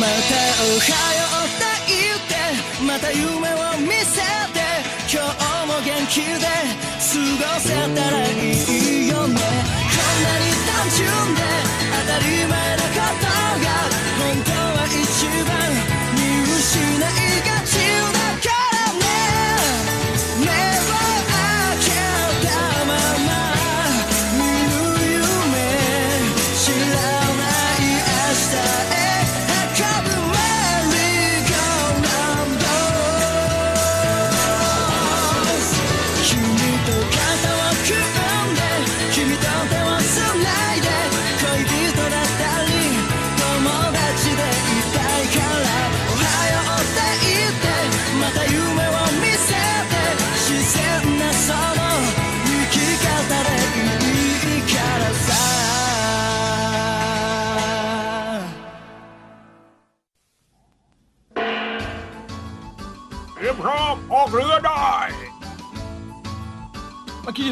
またおはようって言ってまた夢を見せて今日も元気で過ごせたらいいよね。こんなに単純で当たり前なことが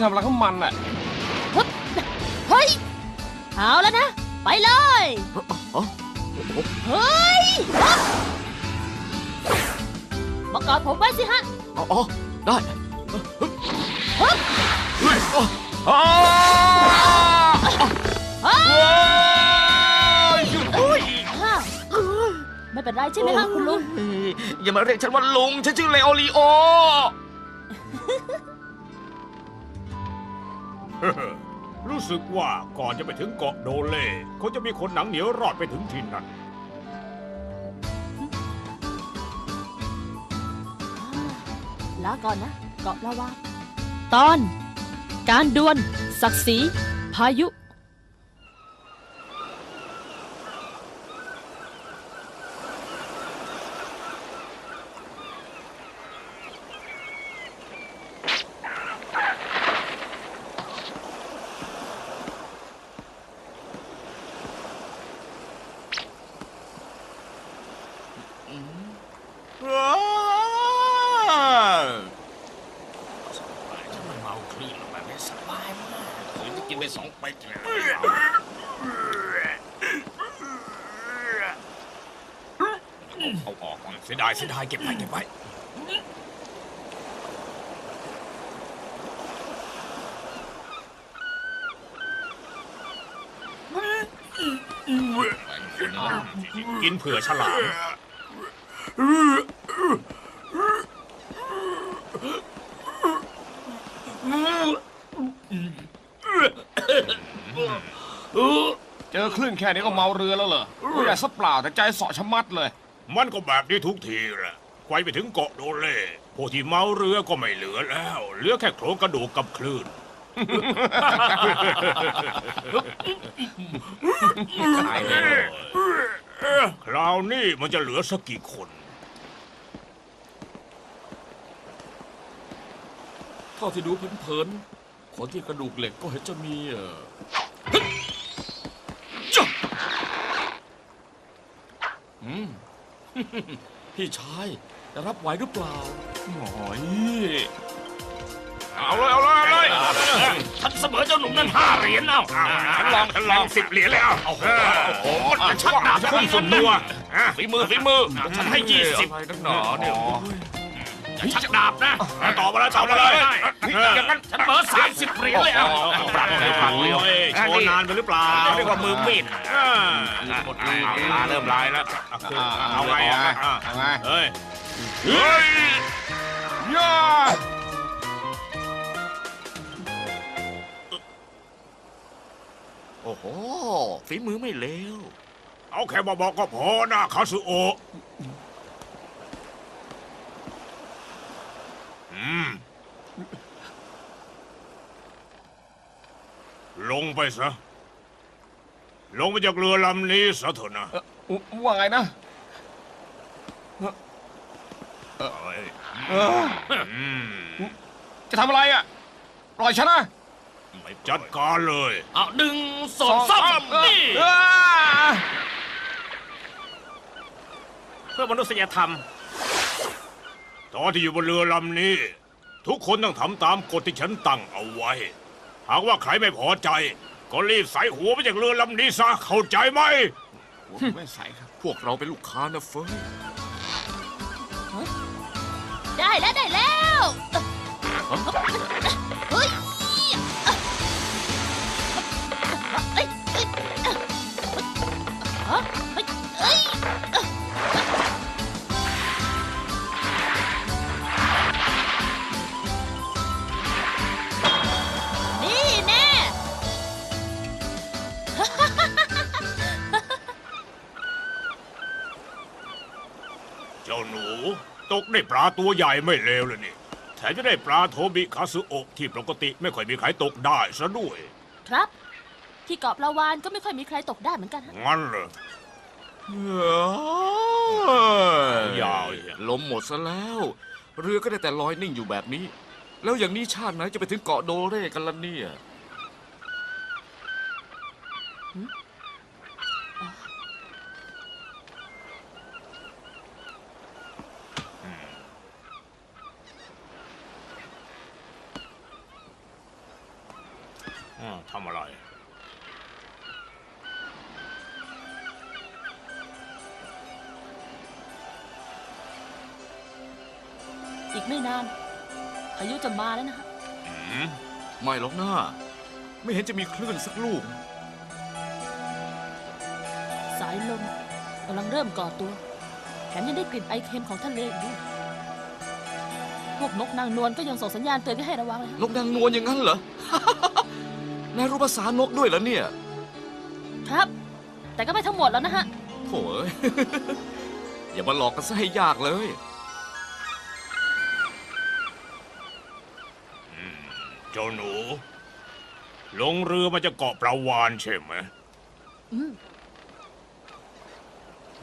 ที่ทำอะไรของมันน่ะฮึบเฮ้ย เอาแล้วนะ ไปเลย เฮ้ยฮึบมากอดผมไว้สิฮะ อ๋ออ๋อได้ฮึบเฮ้ยอ๋ออ๋อเฮ้ยโอ้ยอ้าวไม่เป็นไรใช่ไหมฮะคุณลุงโอ้ยอย่ามาเรียกฉันว่าลุง ฉันชื่อเลโอริโอ รู้สึกว่าก่อนจะไปถึงเกาะโดเล่เขาจะมีคนหนังเหนียวรอดไปถึงที่นั่น ลาก่อนนะ เกาะลาวาตอน การดวลศักดิ์ศรีพายุ ฉันมันเมาคลื่นแบบนี้สบายมากคืนจะกินไปสองไปกแล้วเอาออกก่อนเสียดายเสียดายเก็บไว้เก็บไว้กินเผื่อฉลามเจอคลื่นแค่นี้ก็เมาเรือแล้วเหรอไม่ได้สักเปล่าแต่ใจเสาะชะมัดเลย มันก็แบบนี้ทุกทีแหละไกวไปถึงเกาะโดเล่พวกที่เมาเรือก็ไม่เหลือแล้ว เหลือแค่โครงกระดูกกับคลื่น ตายเลยเอ๊ะคราวนี้มันจะเหลือสักกี่คน เท่าที่ดูเผินๆคนที่กระดูกเหล็กก็เห็นจะมีเออจ๊ะอืม พี่ชายจะรับไหวหรือเปล่าหน่อยเอาเลยเอาเลยเอาเลยฉันเสมอเจ้าหนุ่มนั่นห้าเหรียญเอ้าฉันลองฉันลองสิบเหรียญแล้วโอ้โหโอ้โหมันชักดาบพุ่งสุดตัวอะฝีมือฝีมือฉันให้ยี่สิบอะไรนักหนาเนี่ย อย่าชักดาบนะต่อมาแล้วต่อมาเลยอย่างนั้นฉันเบอร์สามสิบเหรียญเลยเอาปรับเลยปรับเร็วโอ้ยโชว์นานไปหรือเปล่าเรียกว่ามือมีดอ่าหมดลาเริ่มลายแล้วเอาไงเอาไงอะเอาไงเฮ้ยเฮ้ยย่าโอ้โหฝีมือไม่เลวเอาแค่มาบอกก็พอนะคาสุโอะอืม ลงไปซะ ลงไปจากเรือลำนี้ซะเถอะนะเอ่อว่าไงนะเอ้ยเอออืมจะทำอะไรอะปล่อยฉันนะไม่จัดการเลย เอาดึงสองซ้ำนี่เออเพื่อมนุษยธรรม ตอนที่อยู่บนเรือลำนี้ ทุกคนต้องทำตามกฎที่ฉันตั้งเอาไว้ หากว่าใครไม่พอใจ ก็รีบใส่หัวไปจากเรือลำนี้ซะเข้าใจไหมหัวผมไม่ใส่ครับ พวกเราเป็นลูกค้านะเฟยได้แล้วได้แล้วเฮ้ยเอ้ยเอ้ยฮะเฮ้ย ตกได้ปลาตัวใหญ่ไม่เลวเลยนี่แถมจะได้ปลาโทบิคาสึโอะที่ปกติไม่ค่อยมีใครตกได้ซะด้วย ครับ ที่เกาะปลาวานก็ไม่ค่อยมีใครตกได้เหมือนกันฮะงั้นเหรอ ยาวอีกอะลมหมดซะแล้ว เรือก็ได้แต่ลอยนิ่งอยู่แบบนี้ แล้วอย่างนี้ชาติไหนจะไปถึงเกาะโดเร่กันล่ะเนี่ย ไม่เห็นจะมีคลื่นสักลูก สายลมกำลังเริ่มก่อตัว แถมยังได้กลิ่นไอเค็มของทะเลอีกด้วย พวกนกนางนวลก็ยังส่งสัญญาณเตือนให้ระวังเลยฮะนกนางนวลอย่างนั้นเหรอ นายรู้ภาษานกด้วยเหรอเนี่ย ครับ แต่ก็ไม่ทั้งหมดแล้วนะฮะ โถ่เอ้ย อย่ามาหลอกกันซะให้ยากเลย เจ้าหนู ลงเรือมาจะเกาะปลาวานใช่ไหมอืม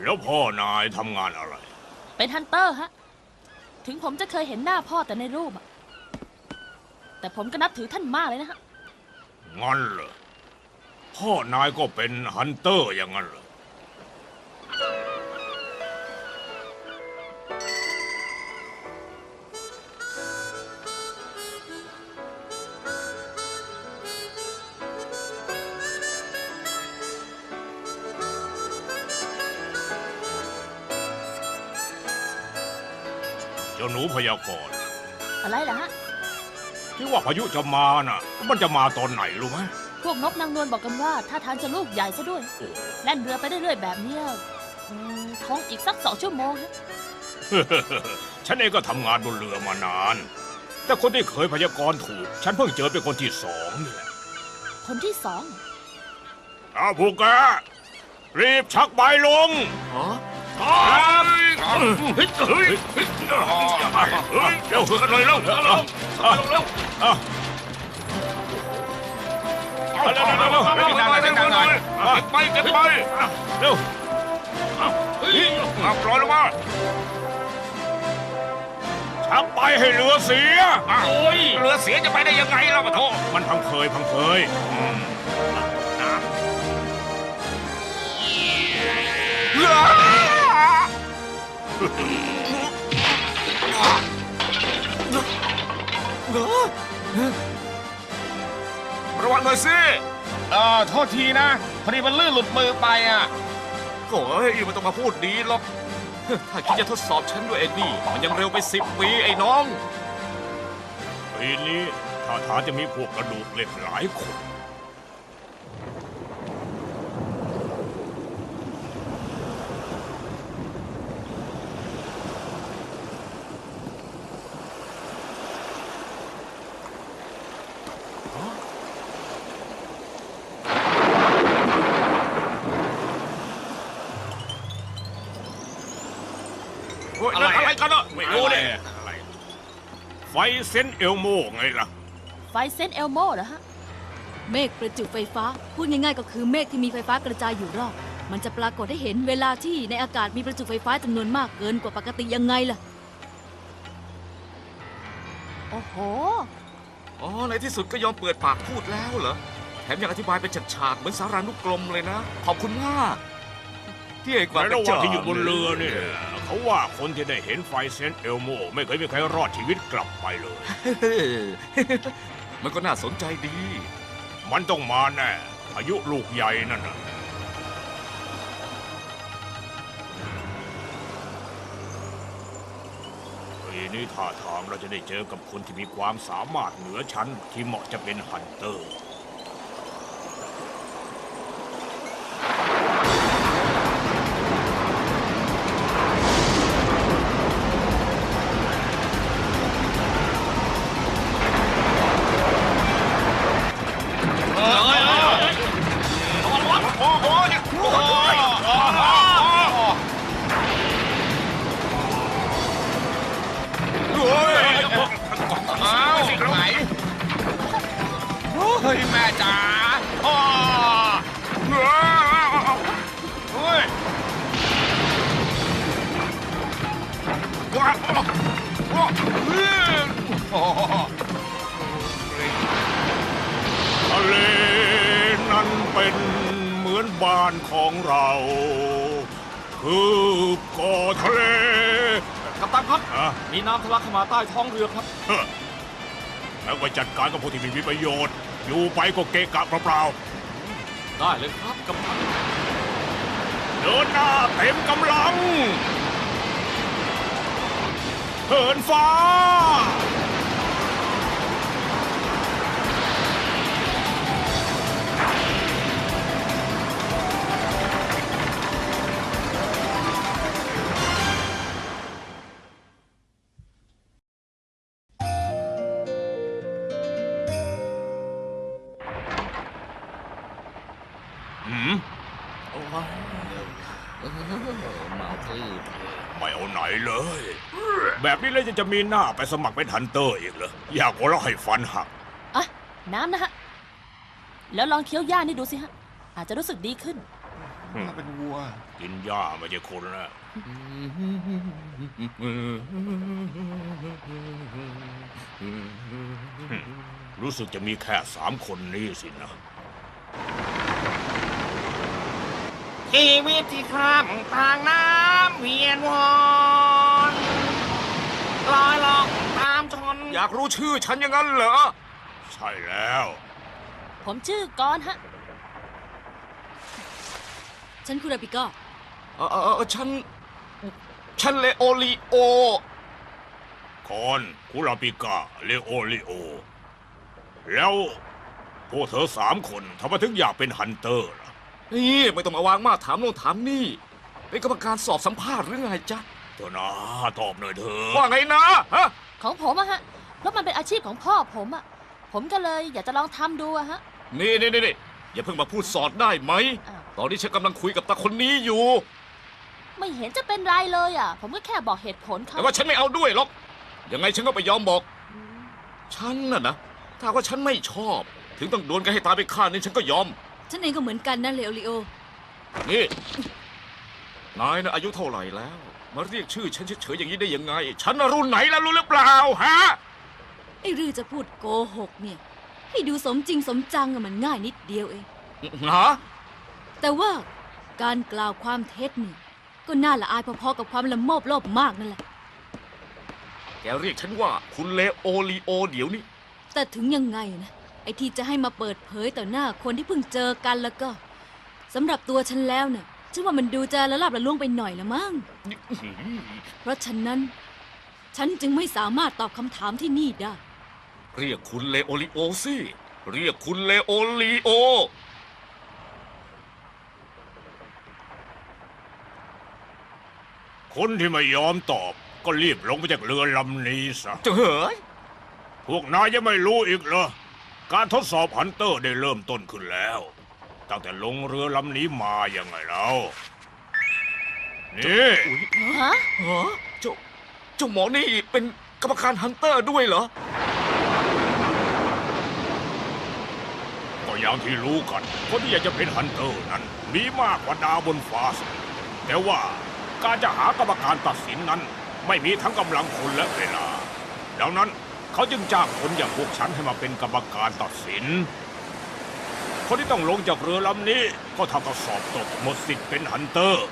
แล้วพ่อนายทำงานอะไร เป็นฮันเตอร์ฮะ ถึงผมจะเคยเห็นหน้าพ่อแต่ในรูปอะแต่ผมก็นับถือท่านมากเลยนะฮะ งั้นเหรอ พ่อนายก็เป็นฮันเตอร์อย่างนั้นเหรอ พยากรณ์อะไรล่ะฮะ ที่ว่าพายุจะมาน่ะ มันจะมาตอนไหนรู้ไหมพวกนกนางนวลบอกกันว่าถ้าทางจะลูกใหญ่ซะด้วย โอ้แล่นเรือไปเรื่อยๆแบบเนี้ยอืมคงอีกสักสองชั่วโมงฮะฉันเองก็ทำงานบนเรือมานาน แต่คนที่เคยพยากรณ์ถูก ฉันเพิ่งเจอเป็นคนที่สองนี่แหละคนที่สองอ้าวพวกแกรีบชักใบลงฮะครับ เฮ้ยเฮ้ยเฮ้ยเร็วกันเลยเร็วเร็วเร็วเร็วอะเร็วเร็วเร็วเร็วเร็วเร็วเร็วเร็วเก็บไปเก็บไปเร็วเฮ้ยอะปล่อยลงมาชักไปให้เรือเสียโอ้ยเรือเสียจะไปได้ยังไงเราปะโทมันพังเคยพังเคยอืมนะ ระวังหน่อยสิเออโทษทีนะ พอดีมันลื่นหลุดมือไปอะโอ้ยไมันต้องมาพูดดีหรอก ถ้าคิดจะทดสอบฉันด้วยไอ้นี่มันยังเร็วไปสิบปีไอ้น้อง ปีนี้ท่าทางจะมีพวกกระดูกเหล็กหลายคน อะไรอะไรกันอะไม่รู้เนี่ย อะไรไฟ เซนต์เอลโมไงล่ะ ไฟเซนต์เอลโมเหรอฮะ เมฆประจุไฟฟ้า พูดง่ายๆก็คือเมฆที่มีไฟฟ้ากระจายอยู่รอบ มันจะปรากฏให้เห็นเวลาที่ในอากาศมีประจุไฟฟ้าจำนวนมากเกินกว่าปกติยังไงล่ะ โอ้โห อ๋อ ในที่สุดก็ยอมเปิดปากพูดแล้วเหรอ แถมยังอธิบายเป็นฉากๆเหมือนสารานุกรมเลยนะ ขอบคุณมาก ที่ไอ้กว่าในเป็นระหว่างเจ้าที่อยู่บนเรือเนี่ย เขาว่าคนที่ได้เห็นไฟเซนเอลโม ไม่เคยมีใครรอดชีวิตกลับไปเลยมันก็น่าสนใจดี มันต้องมาแน่พายุลูกใหญ่นั่นนะปีนี้ท่าทางเราจะได้เจอกับคนที่มีความสามารถเหนือชั้นที่เหมาะจะเป็นฮันเตอร์ ทะเลนั้นเป็นเหมือนบ้านของเรา คือก่อทะเล กัปตันครับอะมีน้ำทะลักเข้ามาใต้ท้องเรือครับ เฮ้อแล้วไปจัดการกับพวกที่ไม่มีประโยชน์ อยู่ไปก็เกะกะเปล่าได้เลยครับกัปตันๆเดินหน้าเต็มกำลัง เหินฟ้า แบบนี้แล้วจะจะมีหน้าไปสมัครเป็นฮันเตอร์อีกเหรออยากหัวเราะให้ฟันหักอะน้ำนะฮะ แล้วลองเคี้ยวหญ้านี่ดูสิฮะ อาจจะรู้สึกดีขึ้นถ้าเป็นวัว กินหญ้าไม่ใช่คนนะรู้สึกจะมีแค่สามคนนี้สินะ ชีวิตที่ข้ามทางน้ำเวียนวน ลอยล่องตามชนอยากรู้ชื่อฉันอย่างนั้นเหรอ ใช่แล้ว ผมชื่อกรณ์ฮะ ฉันคุราปิก้าเออเออเออฉัน ฉันเลโอลีโอ คอนคุราปิกาเลโอลิโอ แล้วพวกเธอสามคนทำไมถึงอยากเป็นฮันเตอร์ล่ะนี่ ไม่ต้องมาวางมากถามโน่นถามนี่ เป็นกรรมการสอบสัมภาษณ์หรือไงจ๊ะ เธอนะตอบหน่อยเถอะว่าไงนะฮะของผมอะฮะ เพราะมันเป็นอาชีพของพ่อผมอะผมก็เลยอยากจะลองทำดูอะฮะนี่นี่นี่นี่อย่าเพิ่งมาพูดสอดได้ไหม อ้าว ตอนนี้ฉันกำลังคุยกับตาคนนี้อยู่ ไม่เห็นจะเป็นไรเลยอะผมก็แค่บอกเหตุผลเขาแต่ว่าฉันไม่เอาด้วยหรอก ยังไงฉันก็ไม่ยอมบอกฉันน่ะนะ ถ้าว่าฉันไม่ชอบ ถึงต้องโดนกันให้ตายไปข้างนึงฉันก็ยอม ฉันเองก็เหมือนกันนะเลโอริโอ นี่ นายนะอายุเท่าไหร่แล้ว มาเรียกชื่อฉันเฉยๆอย่างนี้ได้ยังไง ฉันน่ะรุ่นไหนแล้วรู้หรือเปล่าฮะ ไอ้รือจะพูดโกหกเนี่ย ให้ดูสมจริงสมจังอะมันง่ายนิดเดียวเอง ฮะ แต่ว่าการกล่าวความเท็จนี่ก็น่าละอายพอๆกับความละโมบโลภมากนั่นแหละ แกเรียกฉันว่าคุณเลโอลีโอเดี๋ยวนี้ แต่ถึงยังไงนะไอ้ที่จะให้มาเปิดเผยต่อหน้าคนที่เพิ่งเจอกันแล้วก็สำหรับตัวฉันแล้วเนี่ย ฉันว่ามันดูจะละลาบละล่วงไปหน่อยละมั้ง เพราะฉะนั้น ฉันจึงไม่สามารถตอบคำถามที่นี่ได้ เรียกคุณเลโอลีโอสิเรียกคุณเลโอลีโอ คนที่ไม่ยอมตอบ ก็รีบลงไปจากเรือลำนี้ซะจะเฮ้ยพวกนายยังไม่รู้อีกเหรอ การทดสอบฮันเตอร์ได้เริ่มต้นขึ้นแล้ว ตั้งแต่ลงเรือลำนี้มายังไงแล้วนี่ฮะฮะเจ้าเจ้าหมอนี่เป็นกรรมการฮันเตอร์ด้วยเหรอ ก็อย่างที่รู้กันคนที่อยากจะเป็นฮันเตอร์นั้นมีมากกว่าดาวบนฟ้าสิแต่ว่าการจะหากรรมการตัดสินนั้น ไม่มีทั้งกำลังคนและเวลา ดังนั้นเขาจึงจ้างคนอย่างพวกฉันให้มาเป็นกรรมการตัดสิน คนที่ต้องลงจากเรือลำนี้ ก็เท่ากับสอบตกหมดสิทธิ์เป็นฮันเตอร์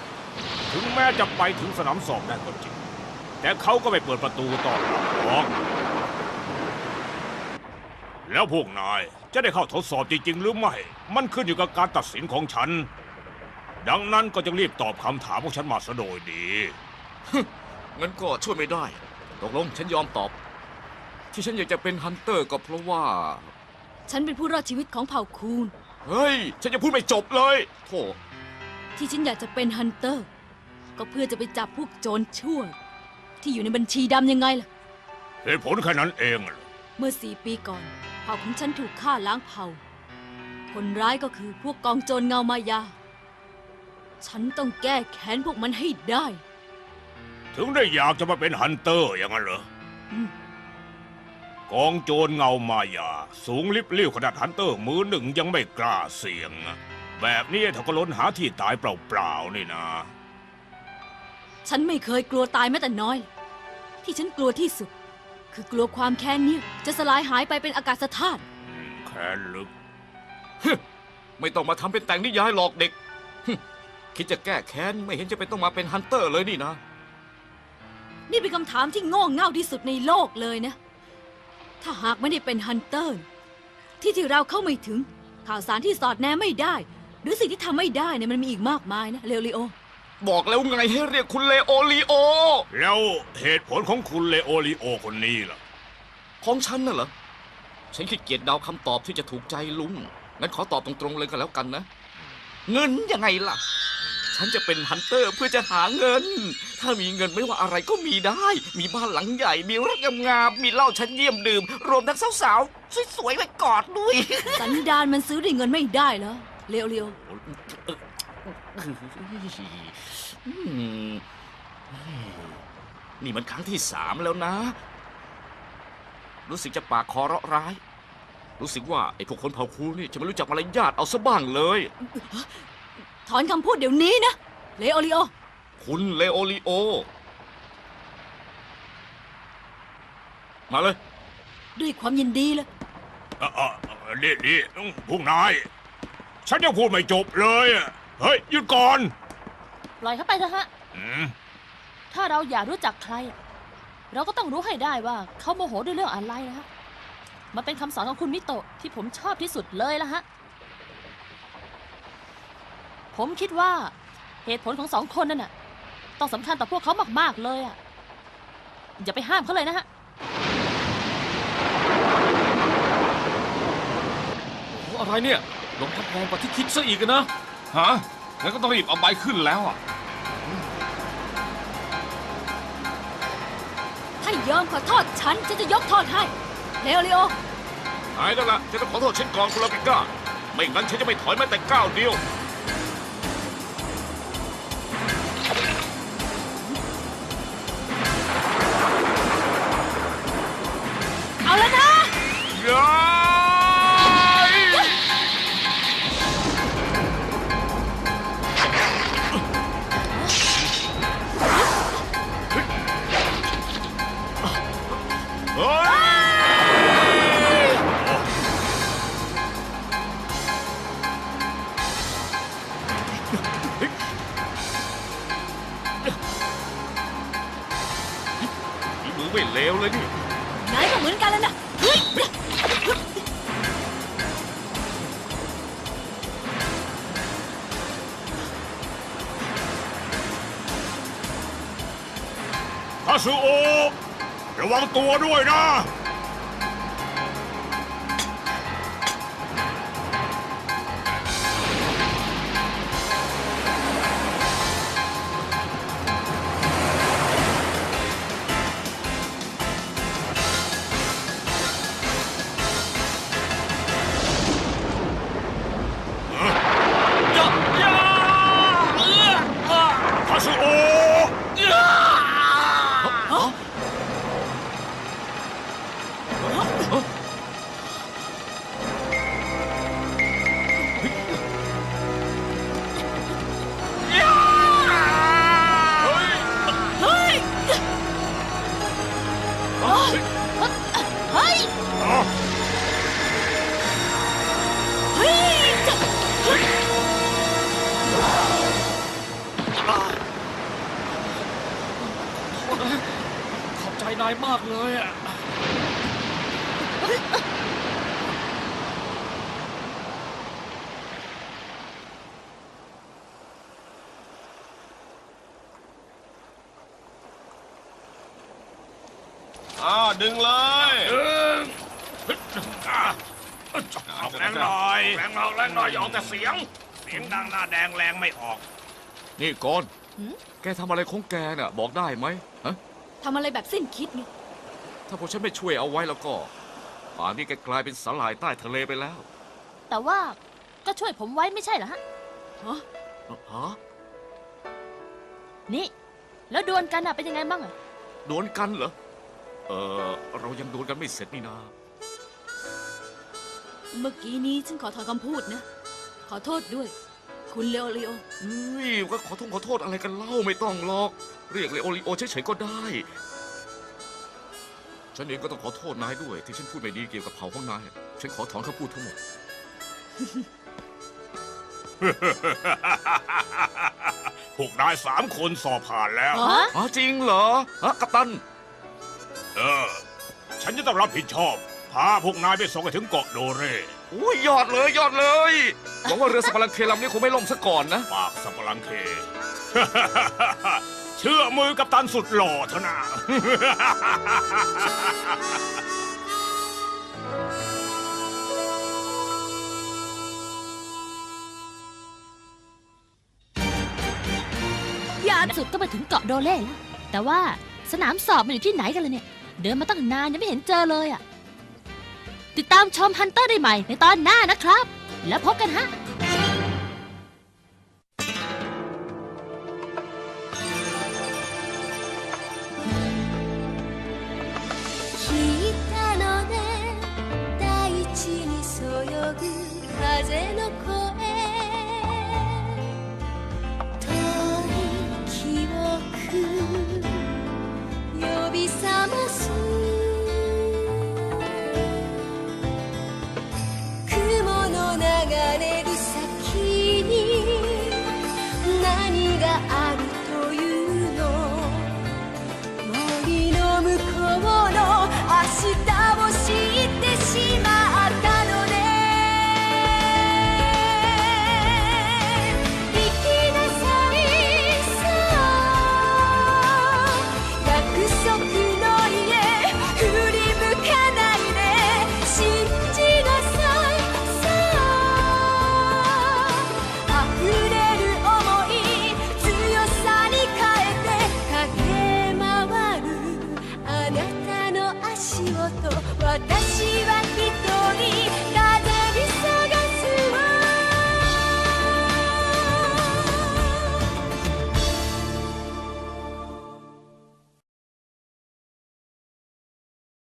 ถึงแม้จะไปถึงสนามสอบได้ก็จริง แต่เขาก็ไม่เปิดประตูต้อนรับหรอกแล้วพวกนายจะได้เข้าทดสอบจริง ๆ หรือไม่ มันขึ้นอยู่กับการตัดสินของฉัน ดังนั้นก็จะรีบตอบคำถามของฉันมาซะโดยดีงั้นก็ช่วยไม่ได้ผตกลงฉันยอมตอบ ที่ฉันอยากจะเป็นฮันเตอร์ก็เพราะว่า ฉันเป็นผู้รอดชีวิตของเผ่าคูน เฮ้ย ฉันจะพูดไม่จบเลยโธ่ที่ฉันอยากจะเป็นฮันเตอร์ ก็เพื่อจะไปจับพวกโจรชั่ว ที่อยู่ในบัญชีดำยังไงล่ะ เหตุผลแค่นั้นเองเหรอเมื่อสี่ปีก่อน เผ่าของฉันถูกฆ่าล้างเผ่า คนร้ายก็คือพวกกองโจรเงามายา ฉันต้องแก้แค้นพวกมันให้ได้ ถึงได้อยากจะมาเป็นฮันเตอร์อย่างนั้นเหรออมก องโจรเงามายา สูงลิบลิ่วขนาดฮันเตอร์มือหนึ่งยังไม่กล้าเสี่ยงอะแบบนี้ถ้าก็ล้นหาที่ตายเปล่าๆนี่นะ ฉันไม่เคยกลัวตายแม้แต่น้อย ที่ฉันกลัวที่สุด คือกลัวความแค้นเนี้จะสลายหายไปเป็นอากาศธาตุอืมแค้นลึกไม่ต้องมาทำเป็นแต่งนิยายหลอกเด็กฮึคิดจะแก้แค้นไม่เห็นจะเป็นต้องมาเป็นฮันเตอร์เลยนี่นะ นี่เป็นคำถามที่โง่เง่าที่สุดในโลกเลยนะ ถ้าหากไม่ได้เป็นฮันเตอร์ ที่ที่เราเข้าไม่ถึง ข่าวสารที่สอดแนมไม่ได้ หรือสิ่งที่ทำไม่ได้เนี่ยมันมีอีกมากมายนะเรโอลิโอ บอกแล้วไงให้เรียกคุณเลโอลีโอ แล้วเหตุผลของคุณเลโอริโอคนนี้ล่ะ ของฉันน่ะเหรอ ฉันขี้เกียจเดาคำตอบที่จะถูกใจลุง งั้นขอตอบตรงๆเลยก็แล้วกันนะ เงินยังไงล่ะ ฉันจะเป็นฮันเตอร์เพื่อจะหาเงิน ถ้ามีเงินไม่ว่าอะไรก็มีได้ มีบ้านหลังใหญ่ มีรถงามๆมีเหล้าชั้นเยี่ยมดื่ม รวมทั้งสาวๆ สวยๆไปกอดด้วย สันดานมันซื้อด้วยเงินไม่ได้เหรอ เรโอลิโออืมนี่มันครั้งที่สามแล้วนะ รู้สึกจะปากคอเราะร้าย รู้สึกว่าไอ้พวกคนเผ่าครูนี่จะไม่รู้จักมารยาทเอาซะบ้างเลย ถอนคำพูดเดี๋ยวนี้นะเรโอลิโอ คุณเลโอลิโอ มาเลยด้วยความยินดีเลยเอ่อเอ่อเอ่อนี่นี่พวกนาย ฉันยังพูดไม่จบเลยอะเฮ้ยหยุดก่อนปล่อยเขาไปเถอะฮะ อืมถ้าเราอยากรู้จักใคร เราก็ต้องรู้ให้ได้ว่าเขาโมโหด้วยเรื่องอะไรนะฮะ มันเป็นคำสอนของคุณมิโตะที่ผมชอบที่สุดเลยละฮะ ผมคิดว่าเหตุผลของสองคนนั่นน่ะ ต้องสำคัญต่อพวกเขามาก ๆ เลยอะ อย่าไปห้ามเขาเลยนะฮะอะไรเนี่ยลมพัดแรงกว่าที่คิดซะอีกนะ ฮะงั้นก็ต้องรีบเอาใบขึ้นแล้วอะ ถ้ายอมขอโทษฉันฉันจะยกโทษให้เรโอลิโอหายแล้วล่ะฉันต้องขอโทษฉันก่อนคุณลาปิก้า ไม่งั้นฉันจะไม่ถอยแม้แต่ก้าวเดียว สุโอระวังตัวด้วยนะ เสียง เสียงดังหน้าแดงแรงไม่ออก นี่ก่อนหืม แกทำอะไรของแกน่ะ บอกได้ไหมฮะทำอะไรแบบสิ้นคิดไงถ้าพวกฉันไม่ช่วยเอาไว้แล้วก็ป่านนี้แกกลายเป็นสาหร่ายใต้ทะเลไปแล้วแต่ว่าก็ช่วยผมไว้ไม่ใช่เหรอฮะฮะฮะนี่ แล้วดวลกันอะเป็นยังไงบ้างอะโดนกันเหรอเออเรายังโดนกันไม่เสร็จนี่นา เมื่อกี้นี้ฉันขอถอนคำพูดนะ ขอโทษด้วย คุณเลโอริโอเฮ้ยก็ขอโทษขอโทษอะไรกันเล่าไม่ต้องหรอก เรียกเลยโอริโอเฉยๆก็ได้ ฉันเองก็ต้องขอโทษนายด้วย ที่ฉันพูดไม่ดีเกี่ยวกับเผ่าของนาย ฉันขอถอนคำพูดทั้งหมด พวกนายสามคนสอบผ่านแล้วฮะอ๋อจริงเหรอฮะกัปตัน เออ ฉันจะต้องรับผิดชอบ พาพวกนายไปส่งให้ถึงเกาะโดเร อุ้ยยอดเลยยอดเลย หวังว่าเรือสปารังเคลำนี้คงไม่ล่มซะก่อนนะ ปากสับปะรังเค เชื่อมือกับตันสุดหล่อเถอะนะ ยานสุดก็มาถึงเกาะโดเล่แล้ว แต่ว่าสนามสอบมันอยู่ที่ไหนกันล่ะเนี่ย เดินมาตั้งนานยังไม่เห็นเจอเลยอะ ติดตามชมฮันเตอร์ได้ใหม่ในตอนหน้านะครับ แล้วพบกันฮะ風の声